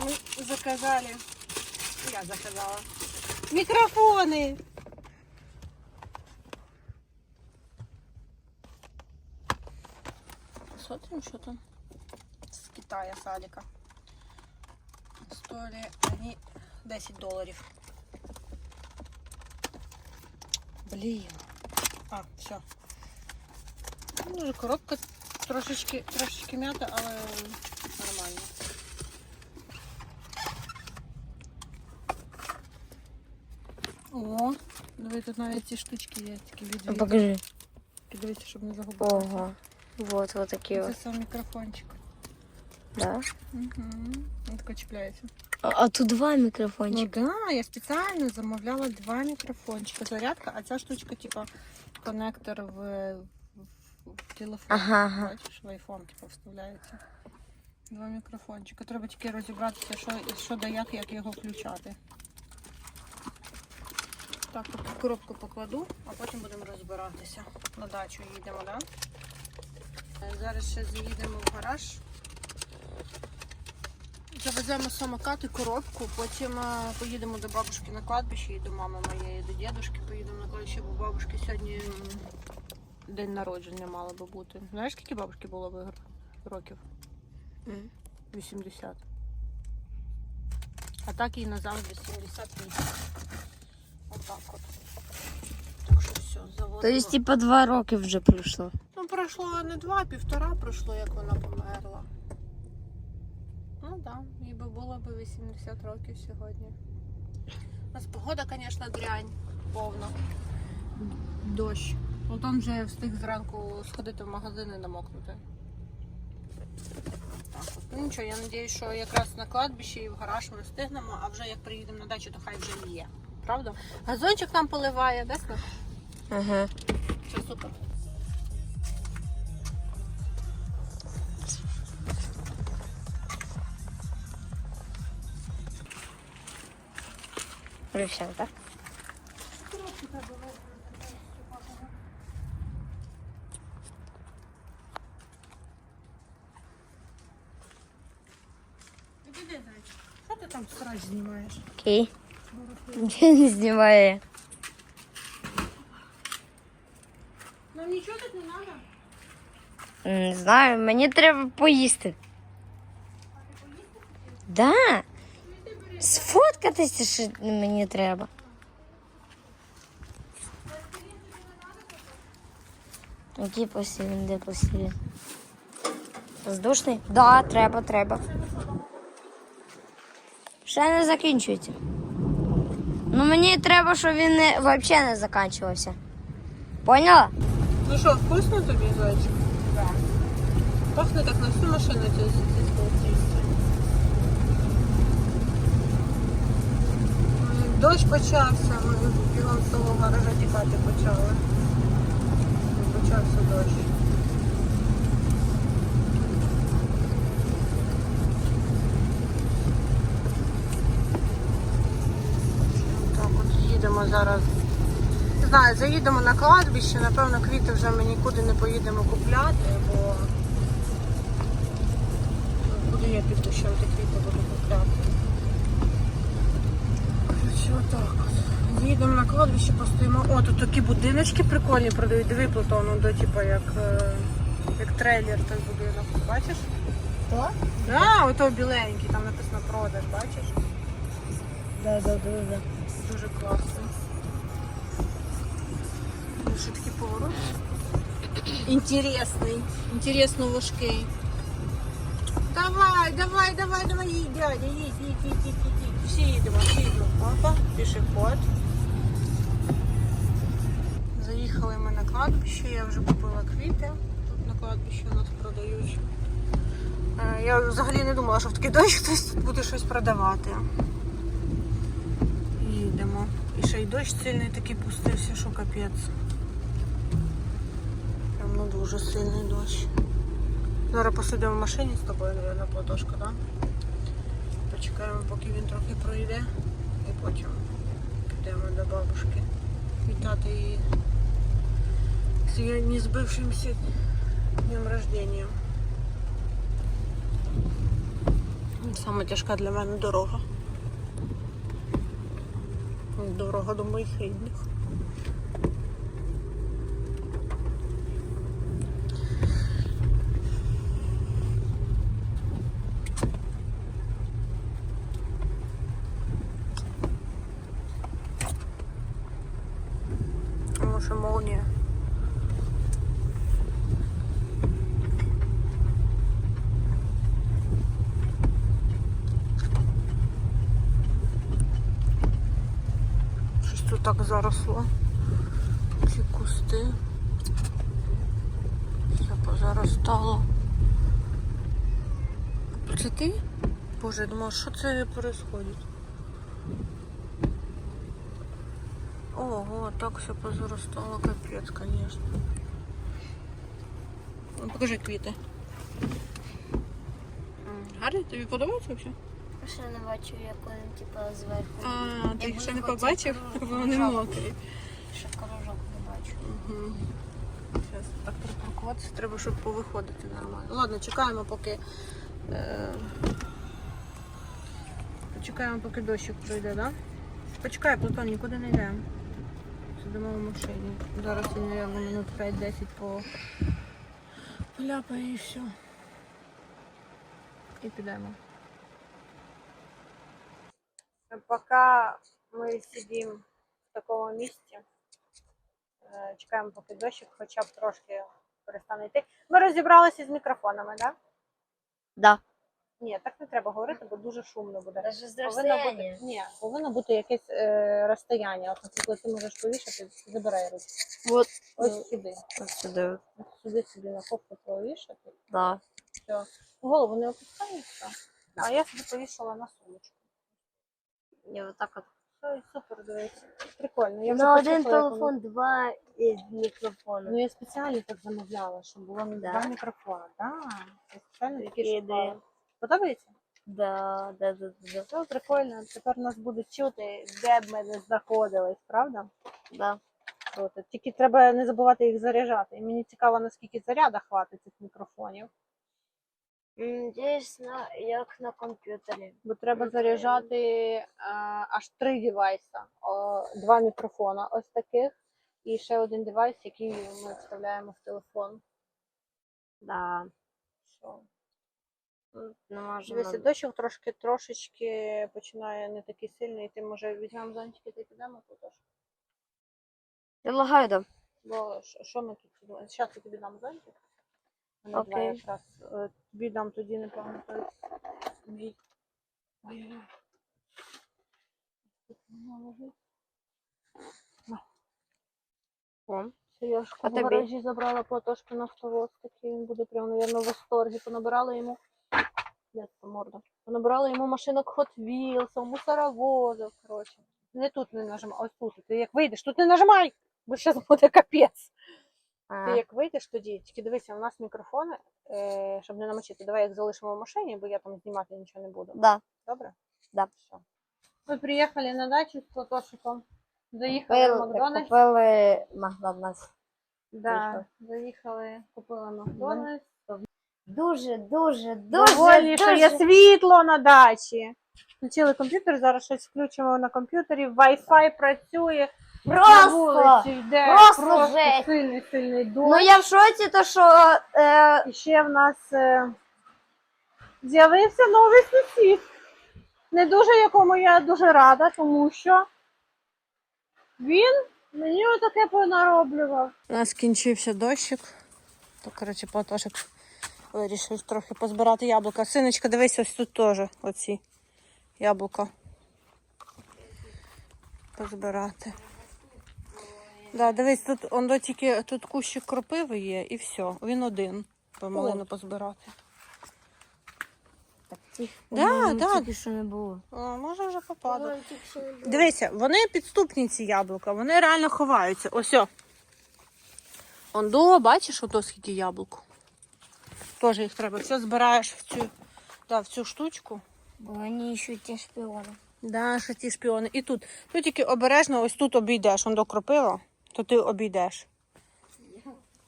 мы заказали. Я заказала. Микрофоны. Посмотрим, что там с Китая, с Алика. Стоили они 10 долларів. Блін. А, все. Може, коробка трошечки, трошечки м'ята, але О, диви, тут навіть ці штучки є, такі відвідки. Покажи. Дивіться, щоб не загубити. Ого. Вот, вот такі Це от. сам мікрофончик. Да? Угу. Він тако чіпляється. А, а тут два Ну мікрофончика. да, я спеціально замовляла два мікрофончика. Зарядка, а ця штучка, типа, коннектор в, в, в телефон. Ага, ага. Бачиш, в айфон типу, вставляється. Два мікрофончика. Треба тільки розібратися, що, що да як, як його включати. Так, поки коробку покладу, а потім будемо розбиратися. На дачу їдемо, так? Да? Зараз ще заїдемо в гараж. Завеземо самокат і коробку, потім е, поїдемо до бабушки на кладбище і до мами моєї, до дідушки поїдемо на кладбище, бо бабушки сьогодні день народження мало би бути. Знаєш, скільки бабушки було би років? 80. А так їй назавжди 78. Отак от. Так що все, заводимо. То есть, типа, два роки вже пройшло. Ну, пройшло не два, а півтора пройшло, як вона померла. Ну так, да, їй би було б 80 років сьогодні. У нас погода, звісно, дрянь повна. Дощ. Ну там вже встиг зранку сходити в магазин і намокнути. Так, от. Ну нічого, я сподіваюся, що якраз на кладбищі і в гараж ми встигнемо, а вже як приїдемо на дачу, то хай вже є. Правда? Газончик нам поливає, де Снах? Ага. Все супер. Зайчик. Що ти там срач знімаєш? Окей. Нічого не знімає. Ну нічого тут не треба. Не знаю, мені треба поїсти. Да. Сфоткатися ще мені треба. Який посілін, де посілін? Воздушний? Да, треба, треба. Ще не закінчується. Ну мені треба, щоб він не, взагалі не закінчувався. Поняла? Ну що, вкусно тобі, зайчик? Так. Пахне так на всю машину ці золотисті. Дощ почався, ми бігом з того гаража тікати почали. Почався дощ. Так, от їдемо зараз. Не знаю, заїдемо на кладбище, напевно, квіти вже ми нікуди не поїдемо купляти, бо куди я піду, що ті квіти буду купляти. Коротше, отак от. Їдемо на кладбище, постоїмо. О, тут такі будиночки прикольні продають. Диви Платон, ну, до типу як, е, як трейлер той будинок. Бачиш? Так? Да, ото біленький, там написано продаж, бачиш? Да, да, да, да. Дуже класно. Ще такий поворот. Інтересний. Інтересно важкий. Давай, давай, давай, давай, їдь, дядя, їдь, їдь, їдь, їдь, їдь, їдь. Всі їдемо, всі їдемо. Опа, пішоход. Заїхали ми на кладбище, я вже купила квіти. Тут на кладбищі у нас продають. Е, Я взагалі не думала, що в такий дощ хтось тут буде щось продавати. І ще й дощ сильний такий пустився, що капець. Прям ну дуже сильний дощ. Зараз посидимо в машині з тобою, наверное, платошка, да? Почекаємо, поки він трохи пройде. І потім підемо до бабушки. Вітати її з її незбившимся днем рождения. Саме тяжка для мене дорога. Дорога до моїх рідних. Може молнія. Щось тут так заросло. Ці кусти. Все позаростало. Це ти? Боже, я думала, що це відбувається? Ого, так все позаростало, капець, звісно. Ну, покажи квіти. Гарні? Тобі подобається взагалі? Ще не бачу, як він типа зверху. А, ти їх ще не побачив? оце Вони мокрі. Ще корожок не бачу. Угу. Зараз так припаркуватися, треба, щоб повиходити нормально. Ладно, чекаємо, поки. Е... Почекаємо, поки дощик пройде, да? Почекай, Платон, нікуди не йдемо. Сидимо в машині. Зараз він, мабуть, минут 5-10 по поляпає і все. І підемо. Пока ми сидимо в такому місці, Е, чекаємо, поки дощик хоча б трошки перестане йти. Ми розібралися з мікрофонами, так? Да. Ні, так не треба говорити, бо дуже шумно буде. Даже з Повинно бути, ні, повинно бути якесь е, розстояння. От, наприклад, ти можеш повішати, забирай руку. Вот. Ось сюди. Ось сюди. Ось сюди собі на попку повішати. Да. Все. Голову не опускаєшся. А я собі повішала на сумочку. Я вот так от. І супер, дивись. Прикольно. Я вже На один почухала, як телефон два е, мікрофони. Ну я спеціально так замовляла, щоб було Да? два мікрофони. Да. Я спеціально такі Такі шукала. Подобається? Да, да, да, да. Все прикольно. Тепер нас будуть чути, де б ми не знаходились, правда? да. Круто. Тільки треба не забувати їх заряджати. І мені цікаво, наскільки заряда хватить цих мікрофонів. Десь на, як на комп'ютері. Бо треба заряджати е, аж три девайса. О, два мікрофона ось таких. І ще один девайс, який ми вставляємо в телефон. Да. Не можу. Дивися, дощик трошки трошечки починає не такий сильний, ти може візьмемо зонтики та й підемо тут. Я лагаю, да. Бо що- що ми тут? Зараз я тобі дам зонтик. Мене два Окей. якраз. Е, Тобі дам тоді, напевно, той мій. Ой-ой-ой. Тут воно лежить. О. Сережку А в тобі? гаражі забрала Платошки на автовоз, такий він буде прям, напевно, в восторгі. Понабирали йому. Де це морда? Понабирали йому машинок Hot Wheels, мусоровозів, коротше. Не тут не нажимай, ось тут. Ти як вийдеш, тут не нажимай, бо зараз буде капець. Ти як вийдеш тоді, тільки дивися, у нас мікрофони, е, щоб не намочити. Давай їх залишимо в машині, бо я там знімати нічого не буду. Да. Добре? Да. Все. Ми приїхали на дачу з Платошиком. Заїхали в Макдональдс. купили Макдональдс. Да, заїхали, купили Макдональдс. Дуже, дуже, дуже, Доволі, що є світло на дачі. Включили комп'ютер, зараз щось включимо на комп'ютері. Wi-Fi працює. Просто! вулиці йде просто просто жесть. сильний сильний дощ. Ну я в шоці, то що е, І ще в нас е, з'явився новий сусід. Не дуже якому я дуже рада, тому що він мені отаке понароблював. У нас кінчився дощик. То, коротше, Платошик вирішив трохи позбирати яблука. Синочка, дивись, ось тут теж оці яблука. Позбирати. Да, дивись, тут он до тільки тут кущик кропиви є і все. Він один. Помалину позбирати. тих, Да, да. тільки що не було. О, може вже попаду. Дивися, вони підступні ці яблука, вони реально ховаються. Ось. о. Он до, бачиш, ото скільки яблук. Теж їх треба. Все збираєш в цю, да, в цю штучку. Бо вони ще ті шпіони. Да, що ті шпіони. І тут. Тут тільки обережно ось тут обійдеш. Он до кропива, то ти обійдеш.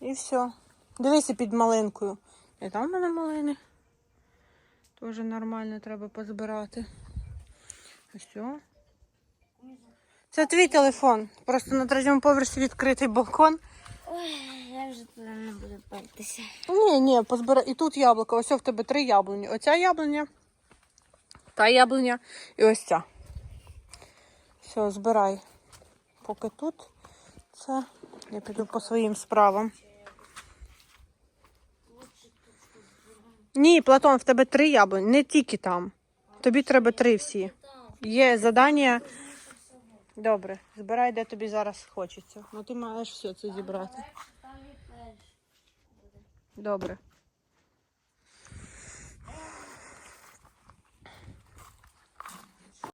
І все. Дивися під малинкою. І там в мене малини. Теж нормально треба позбирати. О. Це твій телефон. Просто на третьому поверсі відкритий балкон. Ой, я вже туди не буду пертися. Ні, ні, позбирай. І тут яблуко. Ось в тебе три яблуні. Оця яблуня, та яблуня і ось ця. Все, збирай. Поки тут це. Я піду по своїм справам. Ні, Платон, в тебе три яблуні, не тільки там. Тобі треба три всі. Є задання. Добре, збирай, де тобі зараз хочеться. Ну ти маєш все це зібрати. Добре.